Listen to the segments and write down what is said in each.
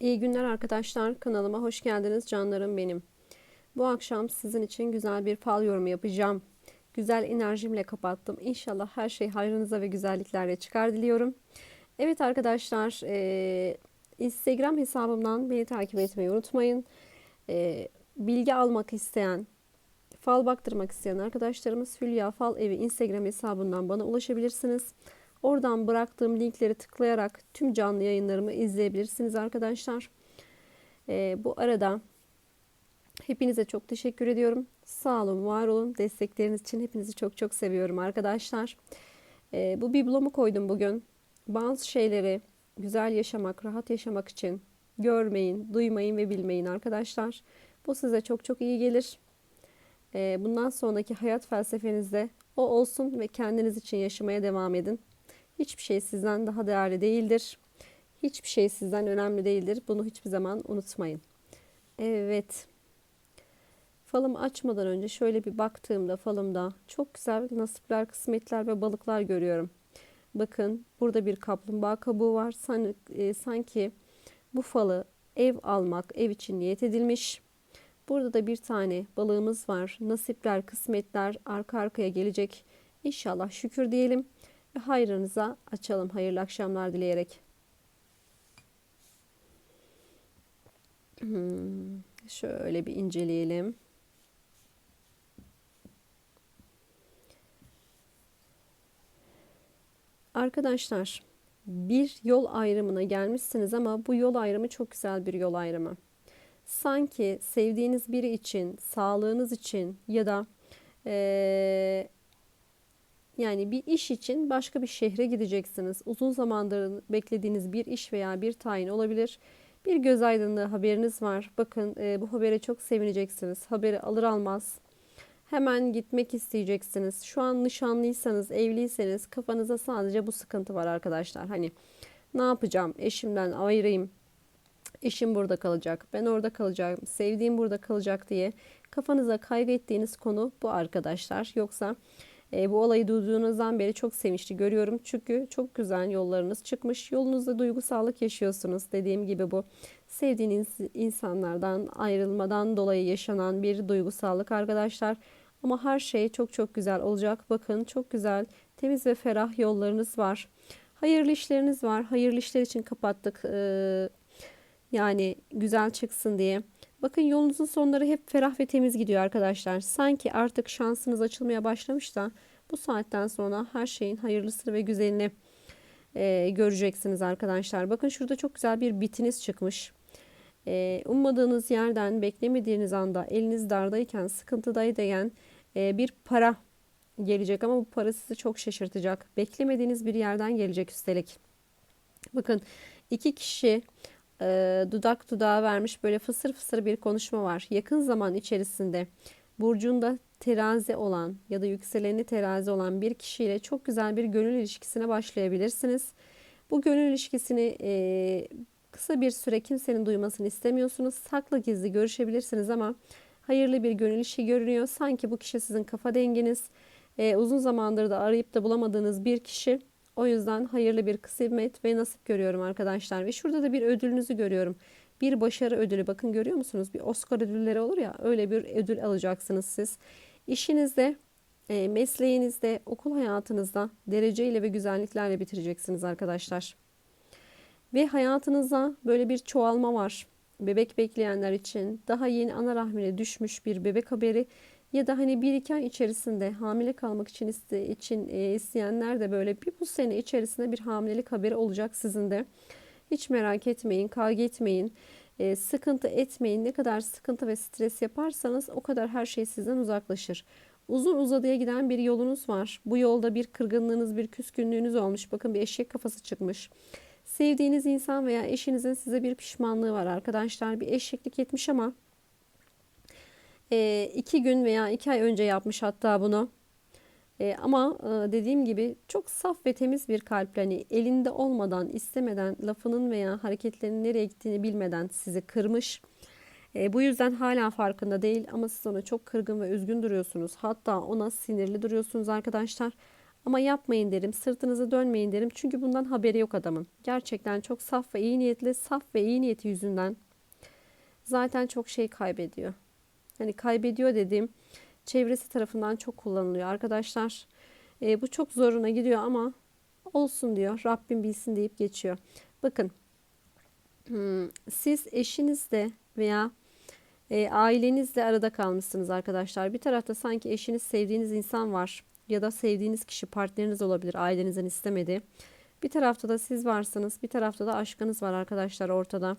İyi günler arkadaşlar. Kanalıma hoş geldiniz canlarım benim. Bu akşam sizin için güzel bir fal yorumu yapacağım. Güzel enerjimle kapattım. İnşallah her şey hayrınıza ve güzelliklerle çıkar diliyorum. Evet arkadaşlar e, Instagram hesabımdan beni takip etmeyi unutmayın. E, bilgi almak isteyen, fal baktırmak isteyen arkadaşlarımız Hülya Fal Evi Instagram hesabından bana ulaşabilirsiniz. Oradan bıraktığım linkleri tıklayarak tüm canlı yayınlarımı izleyebilirsiniz arkadaşlar. Ee, bu arada hepinize çok teşekkür ediyorum. Sağ olun, var olun. Destekleriniz için hepinizi çok çok seviyorum arkadaşlar. Ee, bu biblomu koydum bugün. Bazı şeyleri güzel yaşamak, rahat yaşamak için görmeyin, duymayın ve bilmeyin arkadaşlar. Bu size çok çok iyi gelir. Ee, bundan sonraki hayat felsefenizde o olsun ve kendiniz için yaşamaya devam edin. Hiçbir şey sizden daha değerli değildir. Hiçbir şey sizden önemli değildir. Bunu hiçbir zaman unutmayın. Evet. Falımı açmadan önce şöyle bir baktığımda falımda çok güzel nasipler, kısmetler ve balıklar görüyorum. Bakın burada bir kaplumbağa kabuğu var. E, sanki bu falı ev almak, ev için niyet edilmiş. Burada da bir tane balığımız var. Nasipler, kısmetler arka arkaya gelecek. İnşallah şükür diyelim ve hayrınıza açalım. Hayırlı akşamlar dileyerek. Hmm, şöyle bir inceleyelim. Arkadaşlar bir yol ayrımına gelmişsiniz ama bu yol ayrımı çok güzel bir yol ayrımı. Sanki sevdiğiniz biri için, sağlığınız için ya da ee, yani bir iş için başka bir şehre gideceksiniz. Uzun zamandır beklediğiniz bir iş veya bir tayin olabilir. Bir göz aydınlığı haberiniz var. Bakın e, bu habere çok sevineceksiniz. Haberi alır almaz hemen gitmek isteyeceksiniz. Şu an nişanlıysanız, evliyseniz kafanıza sadece bu sıkıntı var arkadaşlar. Hani ne yapacağım? Eşimden ayrıyım. Eşim burada kalacak. Ben orada kalacağım. Sevdiğim burada kalacak diye kafanıza kaybettiğiniz konu bu arkadaşlar. Yoksa e, bu olayı duyduğunuzdan beri çok sevinçli görüyorum. Çünkü çok güzel yollarınız çıkmış. Yolunuzda duygusallık yaşıyorsunuz. Dediğim gibi bu sevdiğiniz insanlardan ayrılmadan dolayı yaşanan bir duygusallık arkadaşlar. Ama her şey çok çok güzel olacak. Bakın çok güzel, temiz ve ferah yollarınız var. Hayırlı işleriniz var. Hayırlı işler için kapattık. Ee, yani güzel çıksın diye. Bakın yolunuzun sonları hep ferah ve temiz gidiyor arkadaşlar. Sanki artık şansınız açılmaya başlamış da bu saatten sonra her şeyin hayırlısını ve güzelini e, göreceksiniz arkadaşlar. Bakın şurada çok güzel bir bitiniz çıkmış. E, ummadığınız yerden beklemediğiniz anda eliniz dardayken sıkıntıdayken e, bir para gelecek ama bu para sizi çok şaşırtacak. Beklemediğiniz bir yerden gelecek üstelik. Bakın iki kişi e, dudak dudağa vermiş böyle fısır fısır bir konuşma var. Yakın zaman içerisinde burcunda terazi olan ya da yükseleni terazi olan bir kişiyle çok güzel bir gönül ilişkisine başlayabilirsiniz. Bu gönül ilişkisini e, kısa bir süre kimsenin duymasını istemiyorsunuz. Saklı gizli görüşebilirsiniz ama hayırlı bir gönül işi görünüyor. Sanki bu kişi sizin kafa denginiz. E, uzun zamandır da arayıp da bulamadığınız bir kişi o yüzden hayırlı bir kısmet ve nasip görüyorum arkadaşlar. Ve şurada da bir ödülünüzü görüyorum. Bir başarı ödülü bakın görüyor musunuz? Bir Oscar ödülleri olur ya öyle bir ödül alacaksınız siz. İşinizde, e, mesleğinizde, okul hayatınızda dereceyle ve güzelliklerle bitireceksiniz arkadaşlar. Ve hayatınızda böyle bir çoğalma var. Bebek bekleyenler için daha yeni ana rahmine düşmüş bir bebek haberi ya da hani bir iki ay içerisinde hamile kalmak için iste, için e, isteyenler de böyle bir bu sene içerisinde bir hamilelik haberi olacak sizin de. Hiç merak etmeyin, kavga etmeyin, e, sıkıntı etmeyin. Ne kadar sıkıntı ve stres yaparsanız o kadar her şey sizden uzaklaşır. Uzun uzadıya giden bir yolunuz var. Bu yolda bir kırgınlığınız, bir küskünlüğünüz olmuş. Bakın bir eşek kafası çıkmış. Sevdiğiniz insan veya eşinizin size bir pişmanlığı var arkadaşlar. Bir eşeklik etmiş ama e, iki gün veya iki ay önce yapmış hatta bunu. E, ama e, dediğim gibi çok saf ve temiz bir kalple hani elinde olmadan, istemeden, lafının veya hareketlerinin nereye gittiğini bilmeden sizi kırmış. E, bu yüzden hala farkında değil ama siz ona çok kırgın ve üzgün duruyorsunuz. Hatta ona sinirli duruyorsunuz arkadaşlar. Ama yapmayın derim, sırtınızı dönmeyin derim. Çünkü bundan haberi yok adamın. Gerçekten çok saf ve iyi niyetli, saf ve iyi niyeti yüzünden zaten çok şey kaybediyor. Hani kaybediyor dediğim çevresi tarafından çok kullanılıyor arkadaşlar. E, bu çok zoruna gidiyor ama olsun diyor. Rabbim bilsin deyip geçiyor. Bakın hmm, siz eşinizle veya e, ailenizle arada kalmışsınız arkadaşlar. Bir tarafta sanki eşiniz sevdiğiniz insan var ya da sevdiğiniz kişi partneriniz olabilir ailenizin istemedi. Bir tarafta da siz varsınız, bir tarafta da aşkınız var arkadaşlar ortada.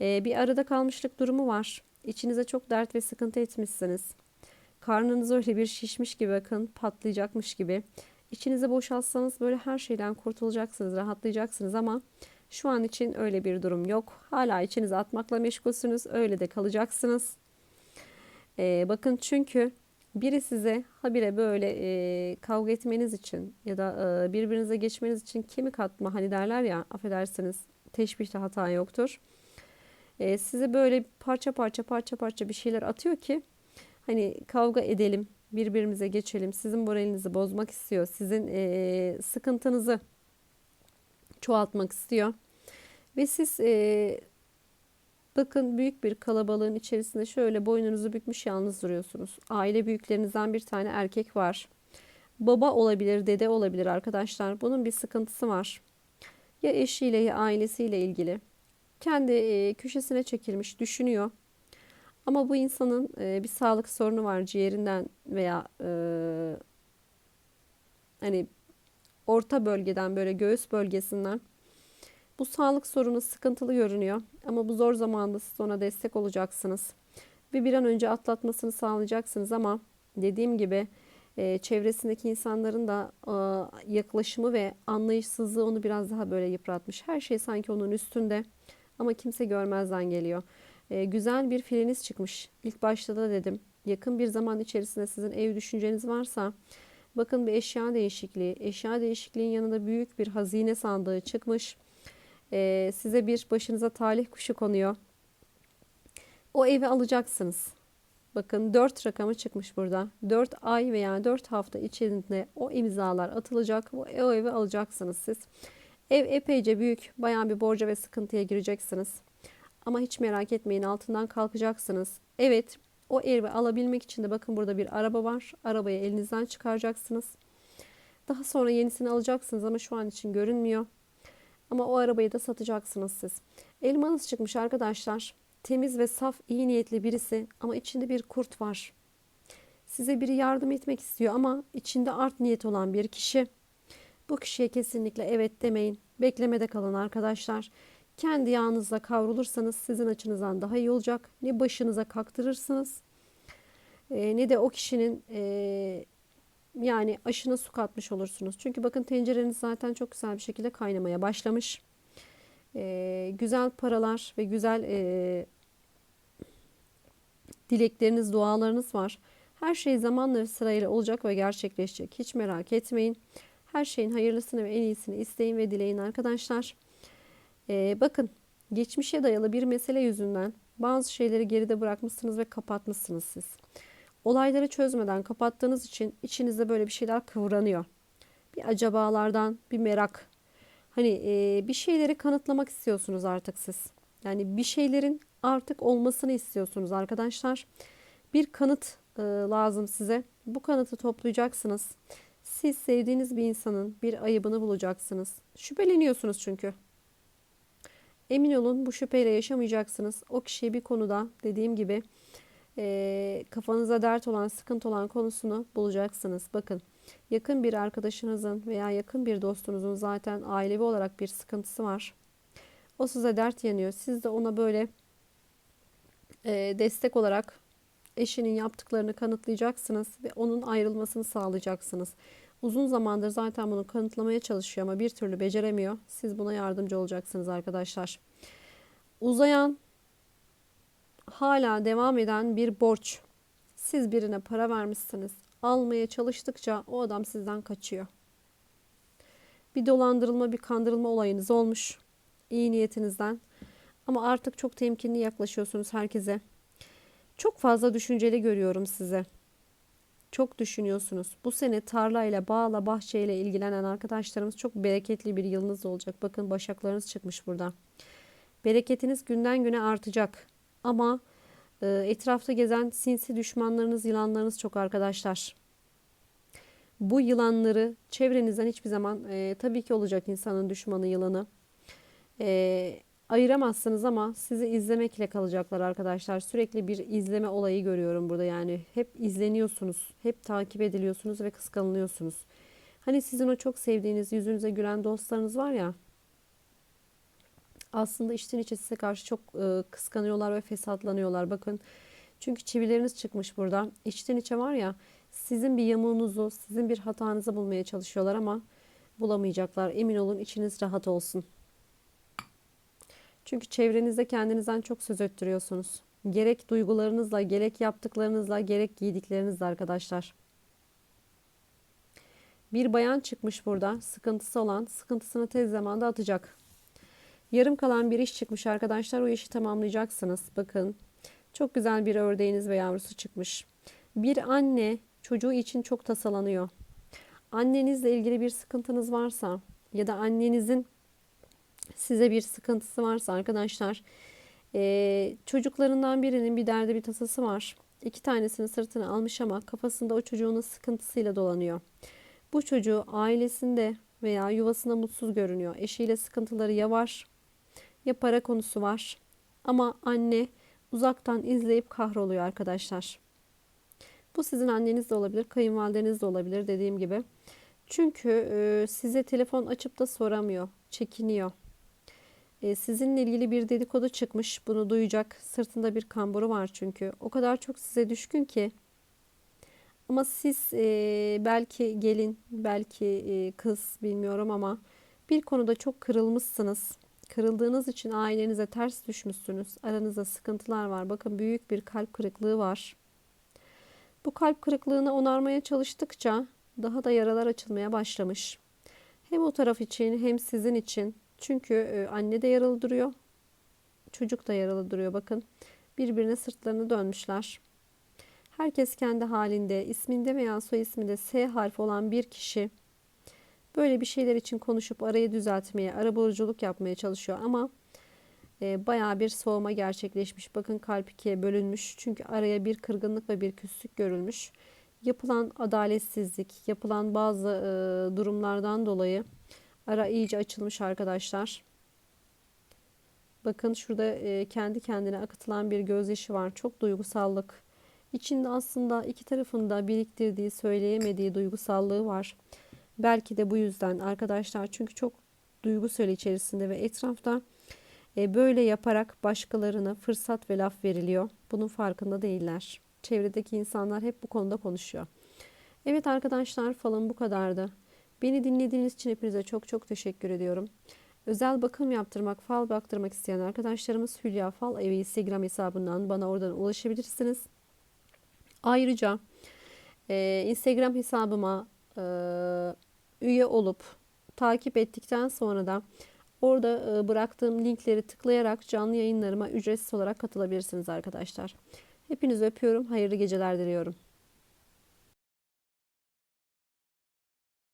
E, bir arada kalmışlık durumu var. İçinize çok dert ve sıkıntı etmişsiniz. Karnınız öyle bir şişmiş gibi bakın patlayacakmış gibi. İçinizi boşaltsanız böyle her şeyden kurtulacaksınız, rahatlayacaksınız ama şu an için öyle bir durum yok. Hala içinizi atmakla meşgulsünüz. Öyle de kalacaksınız. Ee, bakın çünkü biri size habire böyle e, kavga etmeniz için ya da e, birbirinize geçmeniz için kemik atma hani derler ya affedersiniz teşbihte hata yoktur. E, size böyle parça parça parça parça bir şeyler atıyor ki hani kavga edelim birbirimize geçelim sizin moralinizi bozmak istiyor sizin e, sıkıntınızı çoğaltmak istiyor. Ve siz e, bakın büyük bir kalabalığın içerisinde şöyle boynunuzu bükmüş yalnız duruyorsunuz. Aile büyüklerinizden bir tane erkek var. Baba olabilir, dede olabilir arkadaşlar. Bunun bir sıkıntısı var. Ya eşiyle ya ailesiyle ilgili. Kendi köşesine çekilmiş, düşünüyor. Ama bu insanın bir sağlık sorunu var ciğerinden veya hani orta bölgeden böyle göğüs bölgesinden. Bu sağlık sorunu sıkıntılı görünüyor ama bu zor zamanda siz ona destek olacaksınız. Ve bir an önce atlatmasını sağlayacaksınız ama dediğim gibi çevresindeki insanların da yaklaşımı ve anlayışsızlığı onu biraz daha böyle yıpratmış. Her şey sanki onun üstünde ama kimse görmezden geliyor. E, güzel bir filiniz çıkmış. İlk başta da dedim yakın bir zaman içerisinde sizin ev düşünceniz varsa Bakın bir eşya değişikliği. Eşya değişikliğin yanında büyük bir hazine sandığı çıkmış. Ee, size bir başınıza talih kuşu konuyor. O evi alacaksınız. Bakın 4 rakamı çıkmış burada. 4 ay veya 4 hafta içerisinde o imzalar atılacak. O evi alacaksınız siz. Ev epeyce büyük. Bayağı bir borca ve sıkıntıya gireceksiniz. Ama hiç merak etmeyin altından kalkacaksınız. Evet o evi alabilmek için de bakın burada bir araba var. Arabayı elinizden çıkaracaksınız. Daha sonra yenisini alacaksınız ama şu an için görünmüyor. Ama o arabayı da satacaksınız siz. Elmanız çıkmış arkadaşlar. Temiz ve saf, iyi niyetli birisi ama içinde bir kurt var. Size biri yardım etmek istiyor ama içinde art niyet olan bir kişi. Bu kişiye kesinlikle evet demeyin. Beklemede kalın arkadaşlar. Kendi yağınızla kavrulursanız sizin açınızdan daha iyi olacak. Ne başınıza kaktırırsınız e, ne de o kişinin e, yani aşına su katmış olursunuz. Çünkü bakın tencereniz zaten çok güzel bir şekilde kaynamaya başlamış. E, güzel paralar ve güzel dilekleriniz, dualarınız var. Her şey zamanla ve sırayla olacak ve gerçekleşecek. Hiç merak etmeyin. Her şeyin hayırlısını ve en iyisini isteyin ve dileyin arkadaşlar. Ee, bakın geçmişe dayalı bir mesele yüzünden bazı şeyleri geride bırakmışsınız ve kapatmışsınız siz. Olayları çözmeden kapattığınız için içinizde böyle bir şeyler kıvranıyor. Bir acabalardan, bir merak. Hani e, bir şeyleri kanıtlamak istiyorsunuz artık siz. Yani bir şeylerin artık olmasını istiyorsunuz arkadaşlar. Bir kanıt e, lazım size. Bu kanıtı toplayacaksınız. Siz sevdiğiniz bir insanın bir ayıbını bulacaksınız. Şüpheleniyorsunuz çünkü. Emin olun bu şüpheyle yaşamayacaksınız. O kişiyi bir konuda dediğim gibi e, kafanıza dert olan, sıkıntı olan konusunu bulacaksınız. Bakın yakın bir arkadaşınızın veya yakın bir dostunuzun zaten ailevi olarak bir sıkıntısı var. O size dert yanıyor. Siz de ona böyle e, destek olarak eşinin yaptıklarını kanıtlayacaksınız ve onun ayrılmasını sağlayacaksınız. Uzun zamandır zaten bunu kanıtlamaya çalışıyor ama bir türlü beceremiyor. Siz buna yardımcı olacaksınız arkadaşlar. Uzayan, hala devam eden bir borç. Siz birine para vermişsiniz. Almaya çalıştıkça o adam sizden kaçıyor. Bir dolandırılma, bir kandırılma olayınız olmuş. İyi niyetinizden. Ama artık çok temkinli yaklaşıyorsunuz herkese. Çok fazla düşünceli görüyorum size. Çok düşünüyorsunuz. Bu sene tarlayla, bağla, bahçeyle ilgilenen arkadaşlarımız çok bereketli bir yılınız olacak. Bakın başaklarınız çıkmış burada. Bereketiniz günden güne artacak. Ama e, etrafta gezen sinsi düşmanlarınız, yılanlarınız çok arkadaşlar. Bu yılanları çevrenizden hiçbir zaman e, tabii ki olacak insanın düşmanı yılanı. E, ayıramazsınız ama sizi izlemekle kalacaklar arkadaşlar. Sürekli bir izleme olayı görüyorum burada yani. Hep izleniyorsunuz, hep takip ediliyorsunuz ve kıskanılıyorsunuz. Hani sizin o çok sevdiğiniz, yüzünüze gülen dostlarınız var ya. Aslında içten içe size karşı çok e, kıskanıyorlar ve fesatlanıyorlar. Bakın çünkü çivileriniz çıkmış burada. İçten içe var ya sizin bir yamuğunuzu, sizin bir hatanızı bulmaya çalışıyorlar ama bulamayacaklar. Emin olun içiniz rahat olsun. Çünkü çevrenizde kendinizden çok söz ettiriyorsunuz. Gerek duygularınızla, gerek yaptıklarınızla, gerek giydiklerinizle arkadaşlar. Bir bayan çıkmış burada. Sıkıntısı olan sıkıntısını tez zamanda atacak. Yarım kalan bir iş çıkmış arkadaşlar. O işi tamamlayacaksınız. Bakın. Çok güzel bir ördeğiniz ve yavrusu çıkmış. Bir anne çocuğu için çok tasalanıyor. Annenizle ilgili bir sıkıntınız varsa ya da annenizin size bir sıkıntısı varsa arkadaşlar e, çocuklarından birinin bir derdi bir tasası var. İki tanesini sırtına almış ama kafasında o çocuğun sıkıntısıyla dolanıyor. Bu çocuğu ailesinde veya yuvasında mutsuz görünüyor. Eşiyle sıkıntıları ya var ya para konusu var. Ama anne uzaktan izleyip kahroluyor arkadaşlar. Bu sizin anneniz de olabilir, kayınvalideniz de olabilir dediğim gibi. Çünkü e, size telefon açıp da soramıyor, çekiniyor. E, sizinle ilgili bir dedikodu çıkmış, bunu duyacak. Sırtında bir kamburu var çünkü. O kadar çok size düşkün ki. Ama siz e, belki gelin, belki e, kız bilmiyorum ama bir konuda çok kırılmışsınız. Kırıldığınız için ailenize ters düşmüşsünüz. Aranızda sıkıntılar var. Bakın büyük bir kalp kırıklığı var. Bu kalp kırıklığını onarmaya çalıştıkça daha da yaralar açılmaya başlamış. Hem o taraf için hem sizin için. Çünkü e, anne de yaralı duruyor. Çocuk da yaralı duruyor bakın. Birbirine sırtlarını dönmüşler. Herkes kendi halinde, isminde veya soy isminde S harfi olan bir kişi böyle bir şeyler için konuşup arayı düzeltmeye, arabuluculuk yapmaya çalışıyor ama e, bayağı bir soğuma gerçekleşmiş. Bakın kalp ikiye bölünmüş. Çünkü araya bir kırgınlık ve bir küslük görülmüş. Yapılan adaletsizlik, yapılan bazı e, durumlardan dolayı ara iyice açılmış arkadaşlar. Bakın şurada e, kendi kendine akıtılan bir gözyaşı var. Çok duygusallık. İçinde aslında iki tarafında biriktirdiği, söyleyemediği duygusallığı var. Belki de bu yüzden arkadaşlar çünkü çok duygusal içerisinde ve etrafta e, böyle yaparak başkalarına fırsat ve laf veriliyor. Bunun farkında değiller. Çevredeki insanlar hep bu konuda konuşuyor. Evet arkadaşlar falım bu kadardı. Beni dinlediğiniz için hepinize çok çok teşekkür ediyorum. Özel bakım yaptırmak, fal baktırmak isteyen arkadaşlarımız Hülya Fal Evi Instagram hesabından bana oradan ulaşabilirsiniz. Ayrıca e, Instagram hesabıma e, üye olup takip ettikten sonra da orada e, bıraktığım linkleri tıklayarak canlı yayınlarıma ücretsiz olarak katılabilirsiniz arkadaşlar. Hepinizi öpüyorum. Hayırlı geceler diliyorum.